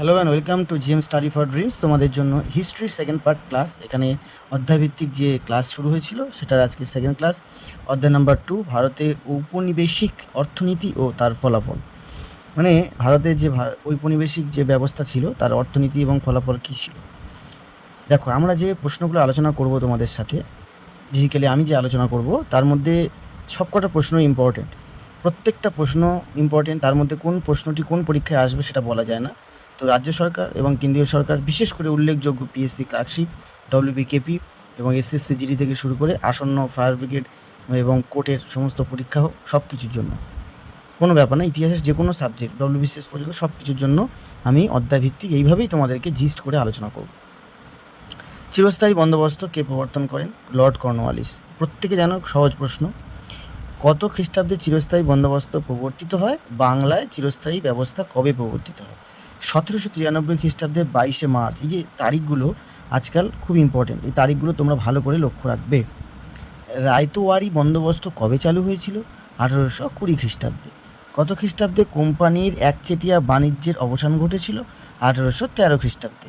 Hello and welcome to GM study for dreams তোমাদের জন্য history second part class এখানে অধ্যায়ভিত্তিক যে ক্লাস শুরু হয়েছিল, সেটার আজকে সেকেন্ড ক্লাস অধ্যায় নাম্বার টু ভারতে ঔপনিবেশিক অর্থনীতি ও তার ফলাফল। মানে ভারতের যে ঔপনিবেশিক যে ব্যবস্থা ছিল, তার অর্থনীতি এবং ফলাফল কী ছিল? দেখো, আমরা যে প্রশ্নগুলো আলোচনা করব তোমাদের সাথে বেসিক্যালি আমি যে আলোচনা করব, তার মধ্যে সবকটা প্রশ্ন ইম্পর্টেন্ট প্রত্যেকটা প্রশ্ন ইম্পর্টেন্ট তার মধ্যে কোন প্রশ্নটি কোন পরীক্ষায় আসবে সেটা বলা যায় না। তো রাজ্য সরকার এবং কেন্দ্রীয় সরকার, বিশেষ করে উল্লেখযোগ্য পিএসসি ক্লার্কশিপ ডব্লিউবিকেপি এবং এসএসসি জিডি থেকে শুরু করে আসন্ন ফায়ার ব্রিগেড এবং কোর্টের সমস্ত পরীক্ষা হোক সব কিছুর জন্য। কোনো ব্যাপার না, ইতিহাসের যে কোনো সাবজেক্ট ডব্লিউবিসিএস পর্যন্ত সব কিছুর জন্য আমি অধ্যায়ভিত্তিক এইভাবেই তোমাদেরকে জিস্ট করে আলোচনা করব। চিরস্থায়ী বন্দোবস্ত কে প্রবর্তন করেন? লর্ড কর্নওয়ালিস প্রত্যেকে জানো, সহজ প্রশ্ন। কত খ্রিস্টাব্দে চিরস্থায়ী বন্দোবস্ত প্রবর্তিত হয়? বাংলায় চিরস্থায়ী ব্যবস্থা কবে প্রবর্তিত হয়? সতেরোশো তিরানব্বই খ্রিস্টাব্দে বাইশে মার্চ, এই যে তারিখগুলো আজকাল খুব ইম্পর্টেন্ট এই তারিখগুলো তোমরা ভালো করে লক্ষ্য রাখবে। রায়তোয়ারি বন্দোবস্ত কবে চালু হয়েছিল? আঠারোশো কুড়ি খ্রিস্টাব্দে। কত খ্রিস্টাব্দে কোম্পানির একচেটিয়া বাণিজ্যের অবসান ঘটেছিল? আঠারোশো তেরো খ্রিস্টাব্দে।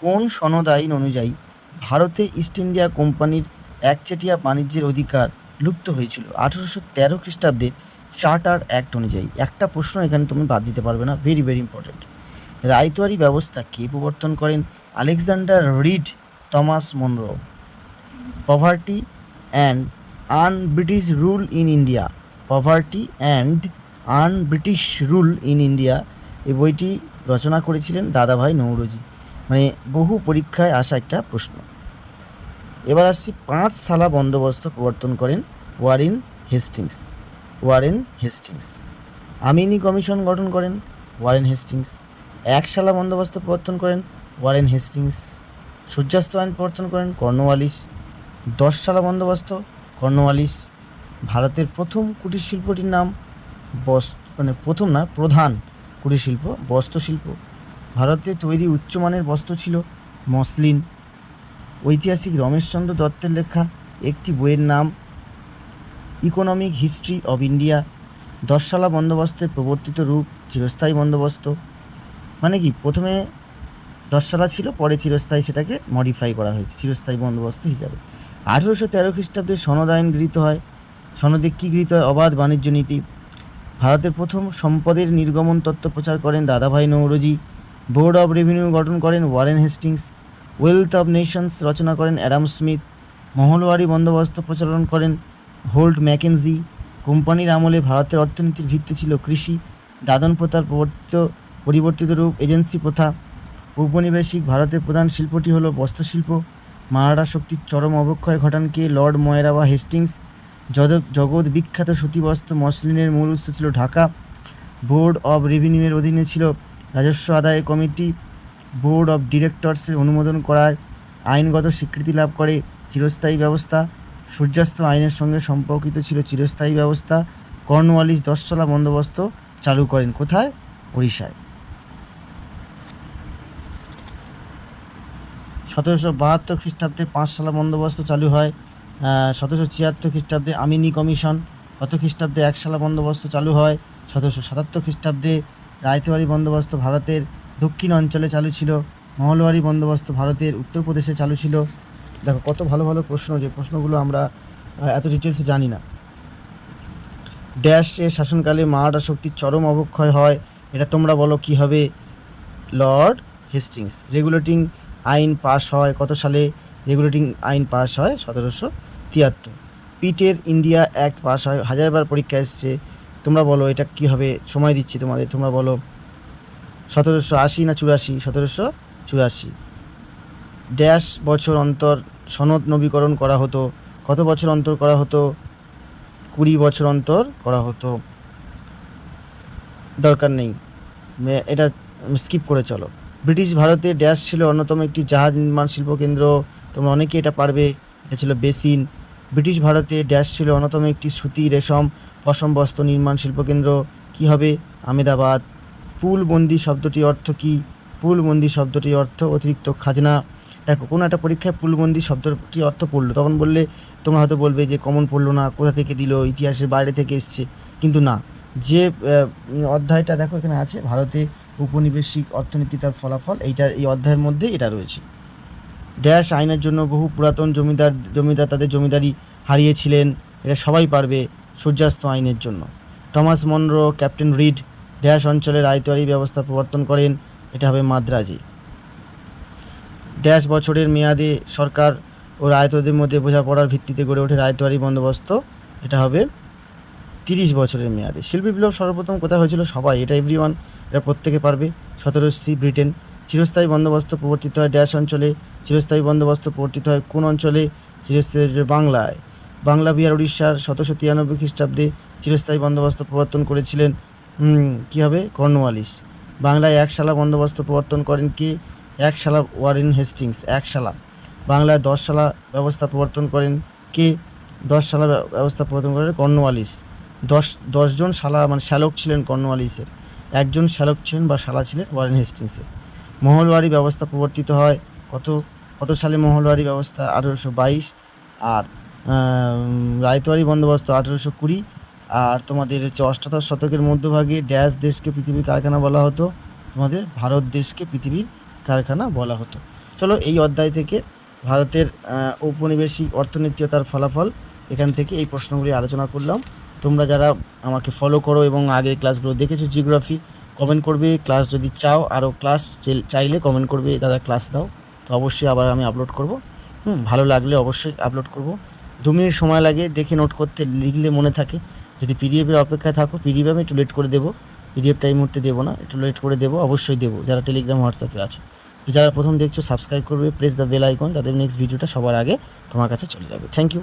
কোন সনদ আইন অনুযায়ী ভারতে ইস্ট ইন্ডিয়া কোম্পানির একচেটিয়া বাণিজ্যের অধিকার লুপ্ত হয়েছিল? আঠারোশো তেরো খ্রিস্টাব্দে চার্টার অ্যাক্ট অনুযায়ী। একটা প্রশ্ন এখানে তুমি বাদ দিতে পারবে না ভেরি ভেরি ইম্পর্টেন্ট রায়তোয়ারি ব্যবস্থা কে প্রবর্তন করেন? Alexander Read Thomas Munro. Poverty and un British rule in India poverty and un British rule in India এই বইটি রচনা করেছিলেন দাদাভাই নৌরজি। মানে বহু পরীক্ষায় আসা একটা প্রশ্ন। এবার আসছি পাঁচ সালা বন্দোবস্ত প্রবর্তন করেন Warren Hastings. Warren Hastings. Amini commission গঠন করেন ওয়ারেন হেস্টিংস। এক সালা বন্দোবস্ত প্রবর্তন করেন, ওয়ারেন হেস্টিংস। সূর্যাস্ত আইন প্রবর্তন করেন কর্নওয়ালিস দশ সালা বন্দোবস্ত কর্নওয়ালিস ভারতের প্রথম কুটির শিল্পটির নাম বস মানে প্রথম না, প্রধান কুটির শিল্প বস্ত্রশিল্প। ভারতে তৈরি উচ্চমানের বস্ত্র ছিল মসলিন। ঐতিহাসিক রমেশচন্দ্র দত্তের লেখা একটি বইয়ের নাম ইকোনমিক হিস্ট্রি অব ইন্ডিয়া। দশসালা বন্দোবস্তের প্রবর্তিত রূপ চিরস্থায়ী বন্দোবস্ত। মানে কি? প্রথমে দশসালা ছিল, পরে চিরস্থায়ী সেটাকে মডিফাই করা হয়েছে, চিরস্থায়ী বন্দোবস্ত হিসাবে। আঠেরোশো তেরো খ্রিস্টাব্দে সনদ আইন গৃহীত হয়। সনদে কী গৃহীত হয়? অবাধ বাণিজ্য নীতি। ভারতের প্রথম সম্পদের নির্গমন তত্ত্ব প্রচার করেন দাদাভাই নৌরজি। বোর্ড অব রেভিনিউ গঠন করেন Warren Hastings. Wealth of Nations রচনা করেন অ্যাডাম স্মিথ। মহলওয়ারি বন্দোবস্ত প্রচলন করেন হোল্ড ম্যাকেনজি। কোম্পানির আমলে ভারতের অর্থনীতির ভিত্তি ছিল কৃষি। দাদন প্রথার প্রবর্তিত পরিবর্তিত রূপ এজেন্সি প্রথা। ঔপনিবেশিক ভারতের প্রধান শিল্পটি হলো বস্ত্রশিল্প। মারাঠা শক্তির চরম অবক্ষয় ঘটান কে লর্ড ময়রা বা হেস্টিংস। জগৎ জগৎ বিখ্যাত সুতিবস্ত্র মসলিনের মূল উৎস ছিল ঢাকা। বোর্ড অব রেভিনিউয়ের অধীনে ছিল রাজস্ব আদায় কমিটি। বোর্ড অব ডিরেক্টরসের অনুমোদন করায় আইনগত স্বীকৃতি লাভ করে চিরস্থায়ী ব্যবস্থা। সূর্যাস্ত আইনের সঙ্গে সম্পর্কিত ছিল চিরস্থায়ী ব্যবস্থা। কর্নওয়ালিস দশতলা বন্দোবস্ত চালু করেন কোথায়? ওড়িশায়। সতেরোশো বাহাত্তর খ্রিস্টাব্দে পাঁচ পাঁচশালা বন্দোবস্ত চালু হয় সতেরোশো ছিয়াত্তর খ্রিস্টাব্দে আমিনি কমিশন কত খ্রিস্টাব্দে এক একশালা বন্দোবস্ত চালু হয়, সতেরোশো সাতাত্তর খ্রিস্টাব্দে রায়তোয়ারি বন্দোবস্ত ভারতের দক্ষিণ অঞ্চলে চালু ছিল, মহলওয়ারি বন্দোবস্ত ভারতের উত্তরপ্রদেশে চালু ছিল। দেখো, কত ভালো ভালো প্রশ্ন, যে প্রশ্নগুলো আমরা এত ডিটেলসে জানি না। ড্যাশের শাসনকালে মারাঠা শক্তির চরম অবক্ষয় হয়, এটা তোমরা বলো কি হবে? লর্ড হেস্টিংস রেগুলেটিং আইন পাশ হয়, কত সালে রেগুলেটিং আইন পাশ হয়? সতেরোশো তিয়াত্তর। পিটের ইন্ডিয়া অ্যাক্ট পাস হয়, হাজারবার পরীক্ষা এসছে। তোমরা বলো, এটা কি হবে? সময় দিচ্ছি তোমাদের, তোমরা বলো। সতেরোশো আশি না চুরাশি? সতেরোশো চুরাশি। ড্যাশ বছর অন্তর সনদ নবীকরণ করা হতো। কত বছর অন্তর করা হতো? কুড়ি বছর অন্তর করা হতো। দরকার নেই। এটা স্কিপ করে চলো। ব্রিটিশ ভারতে ড্যাশ ছিল অন্যতম একটি জাহাজ নির্মাণ শিল্প কেন্দ্র। তোমরা অনেকে এটা পারবে। এটা ছিল বেসিন। ব্রিটিশ ভারতে ড্যাশ ছিল অন্যতম একটি সুতি রেশম পশম বস্ত্র নির্মাণ শিল্পকেন্দ্র কী হবে? আমেদাবাদ পুলবন্দি শব্দটি অর্থ কী? পুলবন্দি শব্দটি অর্থ অতিরিক্ত খাজনা। দেখো, কোনো একটা পরীক্ষায় পুলবন্দি শব্দটি অর্থ পড়ল। তখন বললে, তোমরা হয়তো বলবে যে, কমন পড়ল না, কোথা থেকে দিল? ইতিহাসের বাইরে থেকে এসছে। কিন্তু না। যে অধ্যায়টা দেখো এখানে আছে, ভারতে উপনিবেশিক অর্থনীতি তার ফলাফল, এইটার, এই অধ্যায়ের মধ্যে এটা রয়েছে। ড্যাশ আইনের জন্য বহু পুরাতন জমিদার জমিদার তাদের জমিদারি হারিয়েছিলেন, এটা সবাই পারবে সূর্যাস্ত আইনের জন্য। Thomas Munro, captain Read dash অঞ্চলে রায়তোয়ারি ব্যবস্থা প্রবর্তন করেন, এটা হবে মাদ্রাজে। ড্যাশ বছরের মেয়াদে সরকার ও রায়তদের মধ্যে বোঝাপড়ার ভিত্তিতে গড়ে ওঠে রায়তোয়ারি বন্দোবস্ত, এটা হবে তিরিশ বছরের মেয়াদে। শিল্প বিপ্লব সর্বপ্রথম কোথায় হয়েছিল? সবাই, এটা এভরিওয়ান এটা প্রত্যেকে পারবে। সতেরোশি ব্রিটেন। চিরস্থায়ী বন্দোবস্ত প্রবর্তিত হয় ড্যাশ অঞ্চলে। চিরস্থায়ী বন্দোবস্ত প্রবর্তিত হয় কোন অঞ্চলে? চিরস্থায়ী বাংলায়। বাংলা, বিহার, উড়িষ্যার সতেরোশো তিরানব্বই খ্রিস্টাব্দে চিরস্থায়ী বন্দোবস্ত প্রবর্তন করেছিলেন কী হবে? কর্নওয়ালিস। বাংলায় একশালা বন্দোবস্ত প্রবর্তন করেন কে? একশালা ওয়ারেন হেস্টিংস একশালা বাংলায় দশ দশশালা ব্যবস্থা প্রবর্তন করেন কে? দশশালা ব্য- ব্যবস্থা প্রবর্তন করেন কর্নওয়ালিস। দশ দশজন শালা মানে শ্যালক ছিলেন কর্নওয়ালিসের। একজন শ্যালক ছিলেন বা শালা ছিলেন ওয়ারেন হেস্টিংসের। মহলবাড়ি ব্যবস্থা প্রবর্তিত হয় কত কত সালে মহলবাড়ি ব্যবস্থা? আঠেরোশো বাইশ। আর রায়তোয়ারি বন্দোবস্ত আঠেরোশো কুড়ি। আর তোমাদের হচ্ছে অষ্টাদশ শতকের মধ্যভাগে ড্যাশ দেশকে পৃথিবীর কারখানা বলা হতো। তোমাদের ভারত দেশকে পৃথিবীর কারখানা বলা হতো। চলো এই অধ্যায় থেকে ভারতের ঔপনিবেশিক অর্থনীতি ও তার ফলাফল এখান থেকে এই প্রশ্নগুলি আলোচনা করলাম। তোমরা যারা আমাকে ফলো করো এবং আগের ক্লাসগুলো দেখেছ জিওগ্রাফি কমেন্ট করবে। ক্লাস যদি চাও আরও ক্লাস চাইলে কমেন্ট করবে, দাদা ক্লাস দাও। তো অবশ্যই আবার আমি আপলোড করব। হুম, ভালো লাগলে অবশ্যই আপলোড করব। দু মিনিট সময় লাগে, দেখে নোট করতে লিখলে মনে থাকে। যদি পিডিএফের অপেক্ষায় থাকো পিডিএফ আমি একটু লেট করে দেবো। পিডিএফটা এই মুহূর্তে দেবো না, একটু লেট করে দেবো, অবশ্যই দেবো। যারা টেলিগ্রাম হোয়াটসঅ্যাপে আছো। তো যারা প্রথম দেখছ সাবস্ক্রাইব করবে প্রেস দ্য বেল আইকন যাতে নেক্সট ভিডিওটা সবার আগে তোমার কাছে চলে যাবে। Thank you